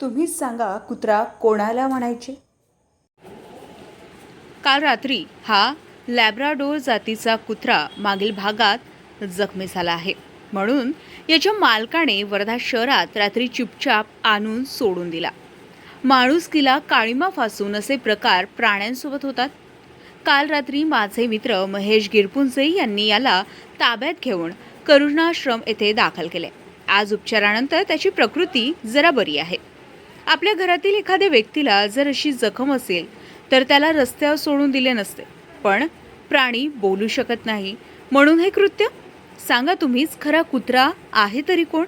तुम्हीच सांगा कुत्रा कोणाला म्हणायचे? काल रात्री हा लॅब्राडोर जातीचा कुत्रा मागील भागात जखमी झाला आहे. म्हणून याच्या मालकाने वर्धा शहरात रात्री चुपचाप आणून सोडून दिला. माणुसकीला काळीमा फासून असे प्रकार प्राण्यांसोबत होतात. काल रात्री माझे मित्र महेश गिरपुंजे यांनी याला ताब्यात घेऊन करुणाश्रम येथे दाखल केले. आज उपचारानंतर त्याची प्रकृती जरा बरी आहे. आपल्या घरातील एखाद्या व्यक्तीला जर अशी जखम असेल तर त्याला रस्त्यावर सोडून दिले नसते. पण प्राणी बोलू शकत नाही. म्हणून हे कृत्य? सांगा तुम्हीच खरा कुत्रा आहे तरी कोण?